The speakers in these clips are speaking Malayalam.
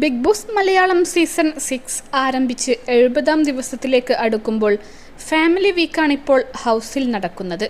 Big boss Malayalam season six ആരംഭിച്ച് എഴുപതാം ദിവസത്തിലേക്ക് അടുക്കുമ്പോൾ ഫാമിലി വീക്കാണിപ്പോൾ ഹൗസിൽ നടക്കുന്നത്.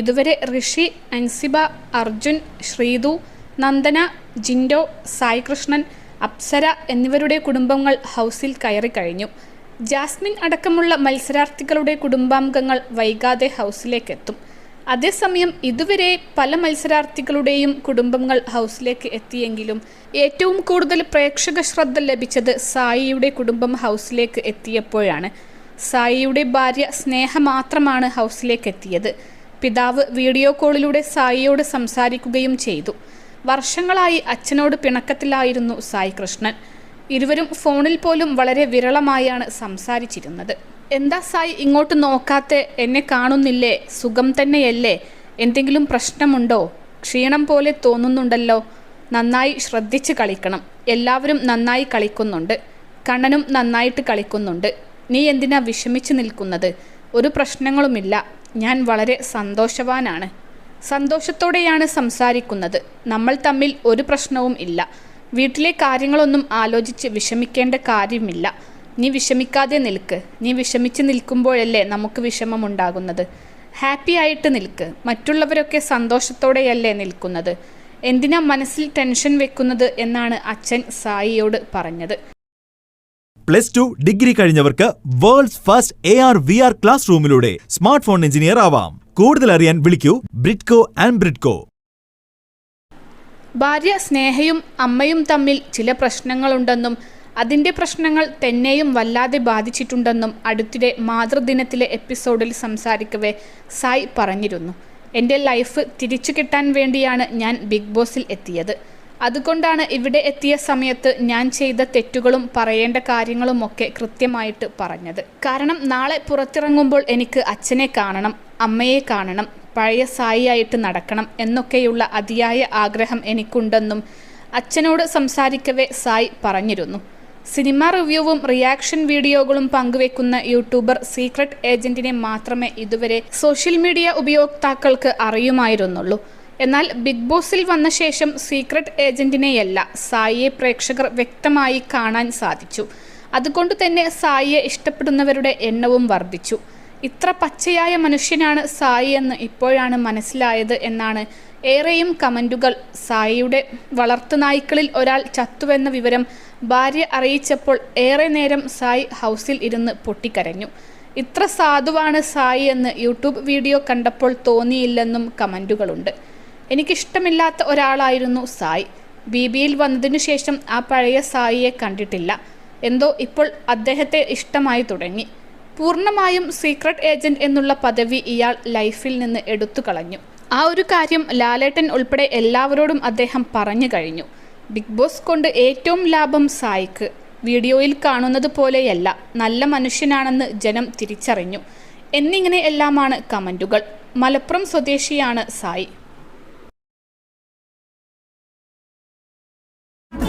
ഇതുവരെ ഋഷി അൻസിബ അർജുൻ ശ്രീതു നന്ദന ജിൻഡോ സായി കൃഷ്ണൻ അപ്സര എന്നിവരുടെ കുടുംബങ്ങൾ ഹൗസിൽ കയറി കഴിഞ്ഞു. ജാസ്മിൻ അടക്കമുള്ള മത്സരാർത്ഥികളുടെ കുടുംബാംഗങ്ങൾ വൈകാതെ ഹൗസിലേക്കെത്തും അതേസമയം ഇതുവരെ പല മത്സരാർത്ഥികളുടെയും കുടുംബങ്ങൾ ഹൗസിലേക്ക് എത്തിയെങ്കിലും ഏറ്റവും കൂടുതൽ പ്രേക്ഷക ശ്രദ്ധ ലഭിച്ചത് സായിയുടെ കുടുംബം ഹൗസിലേക്ക് എത്തിയപ്പോഴാണ്. സായിയുടെ ഭാര്യ സ്നേഹ മാത്രമാണ് ഹൗസിലേക്ക് എത്തിയത്. പിതാവ് വീഡിയോ കോളിലൂടെ സായിയോട് സംസാരിക്കുകയും ചെയ്തു. വർഷങ്ങളായി അച്ഛനോട് പിണക്കത്തിലായിരുന്നു സായി കൃഷ്ണൻ. ഇരുവരും ഫോണിൽ പോലും വളരെ വിരളമായാണ് സംസാരിച്ചിരുന്നത്. എന്താ സായി ഇങ്ങോട്ട് നോക്കാത്തെ? എന്നെ കാണുന്നില്ലേ? സുഖം തന്നെയല്ലേ? എന്തെങ്കിലും പ്രശ്നമുണ്ടോ? ക്ഷീണം പോലെ തോന്നുന്നുണ്ടല്ലോ. നന്നായി ശ്രദ്ധിച്ച് കളിക്കണം. എല്ലാവരും നന്നായി കളിക്കുന്നുണ്ട്. കണ്ണനും നന്നായിട്ട് കളിക്കുന്നുണ്ട്. നീ എന്തിനാ വിഷമിച്ച് നിൽക്കുന്നത്? ഒരു പ്രശ്നങ്ങളുമില്ല. ഞാൻ വളരെ സന്തോഷവാനാണ്. സന്തോഷത്തോടെയാണ് സംസാരിക്കുന്നത്. നമ്മൾ തമ്മിൽ ഒരു പ്രശ്നവും ഇല്ല. വീട്ടിലെ കാര്യങ്ങളൊന്നും ആലോചിച്ച് വിഷമിക്കേണ്ട കാര്യമില്ല. നീ വിഷമിക്കാതെ നിൽക്ക്. നീ വിഷമിച്ച് നിൽക്കുമ്പോഴല്ലേ നമുക്ക് വിഷമമുണ്ടാകുന്നത്. ഹാപ്പി ആയിട്ട് നിൽക്ക്. മറ്റുള്ളവരൊക്കെ സന്തോഷത്തോടെയല്ലേ നിൽക്കുന്നത്. എന്തിനാ മനസ്സിൽ ടെൻഷൻ വെക്കുന്നത് എന്നാണ് അച്ഛൻ സായിയോട് പറഞ്ഞത്. Plus two degree കഴിഞ്ഞവർക്ക് world's first A R V R class റൂമിലൂടെ smart phone engineer ആവാം. കൂടുതൽ അറിയാൻ വിളിക്കൂ ബ്രിഡ്കോ ആൻഡ് ബ്രിഡ്കോ. ഭാര്യ സ്നേഹയും അമ്മയും തമ്മിൽ ചില പ്രശ്നങ്ങളുണ്ടെന്നും അതിന്റെ പ്രശ്നങ്ങൾ തന്നെയും വല്ലാതെ ബാധിച്ചിട്ടുണ്ടെന്നും അടുത്തിടെ മാതൃദിനത്തിലെ എപ്പിസോഡിൽ സംസാരിക്കവേ സായ് പറഞ്ഞിരുന്നു. എന്റെ ലൈഫ് തിരിച്ചു കിട്ടാൻ വേണ്ടിയാണ് ഞാൻ ബിഗ് ബോസിൽ എത്തിയത്. അതുകൊണ്ടാണ് ഇവിടെ എത്തിയ സമയത്ത് ഞാൻ ചെയ്ത തെറ്റുകളും പറയേണ്ട കാര്യങ്ങളുമൊക്കെ കൃത്യമായിട്ട് പറഞ്ഞത്. കാരണം നാളെ പുറത്തിറങ്ങുമ്പോൾ എനിക്ക് അച്ഛനെ കാണണം അമ്മയെ കാണണം പഴയ സായിയായിട്ട് നടക്കണം എന്നൊക്കെയുള്ള അതിയായ ആഗ്രഹം എനിക്കുണ്ടെന്നും അച്ഛനോട് സംസാരിക്കവേ സായി പറഞ്ഞിരുന്നു. സിനിമ റിവ്യൂവും റിയാക്ഷൻ വീഡിയോകളും പങ്കുവെക്കുന്ന യൂട്യൂബർ സീക്രട്ട് ഏജന്റിനെ മാത്രമേ ഇതുവരെ സോഷ്യൽ മീഡിയ ഉപയോക്താക്കൾക്ക് അറിയുമായിരുന്നുള്ളൂ. എന്നാൽ ബിഗ് ബോസിൽ വന്ന ശേഷം സീക്രട്ട് ഏജന്റിനെയല്ല സായിയെ പ്രേക്ഷകർ വ്യക്തമായി കാണാൻ സാധിച്ചു. അതുകൊണ്ട് തന്നെ സായിയെ ഇഷ്ടപ്പെടുന്നവരുടെ എണ്ണവും വർദ്ധിച്ചു. ഇത്ര പച്ചയായ മനുഷ്യനാണ് സായി എന്ന് ഇപ്പോഴാണ് മനസ്സിലായത് എന്നാണ് ഏറെയും കമന്റുകൾ സായിയുടെ വളർത്തുനായ്ക്കളിൽ ഒരാൾ ചത്തുവെന്ന വിവരം ഭാര്യ അറിയിച്ചപ്പോൾ ഏറെ നേരം സായി ഹൗസിൽ ഇരുന്ന് പൊട്ടിക്കരഞ്ഞു. ഇത്ര സാധുവാണ് സായി എന്ന് യൂട്യൂബ് വീഡിയോ കണ്ടപ്പോൾ തോന്നിയില്ലെന്നും കമന്റുകളുണ്ട് എനിക്കിഷ്ടമില്ലാത്ത ഒരാളായിരുന്നു സായി. ബി ബിയിൽ വന്നതിനു ശേഷം ആ പഴയ സായിയെ കണ്ടിട്ടില്ല. എന്തോ ഇപ്പോൾ അദ്ദേഹത്തെ ഇഷ്ടമായി തുടങ്ങി. പൂർണമായും സീക്രട്ട് ഏജന്റ് എന്നുള്ള പദവി ഇയാൾ ലൈഫിൽ നിന്ന് എടുത്തു കളഞ്ഞു ആ ഒരു കാര്യം ലാലേട്ടൻ ഉൾപ്പെടെ എല്ലാവരോടും അദ്ദേഹം പറഞ്ഞു കഴിഞ്ഞു. ബിഗ് ബോസ് കൊണ്ട് ഏറ്റവും ലാഭം സായിക്ക്. വീഡിയോയിൽ കാണുന്നത് പോലെയല്ല നല്ല മനുഷ്യനാണെന്ന് ജനം തിരിച്ചറിഞ്ഞു. എന്നിങ്ങനെ എല്ലാമാണ് കമന്റുകൾ മലപ്പുറം സ്വദേശിയാണ് സായി.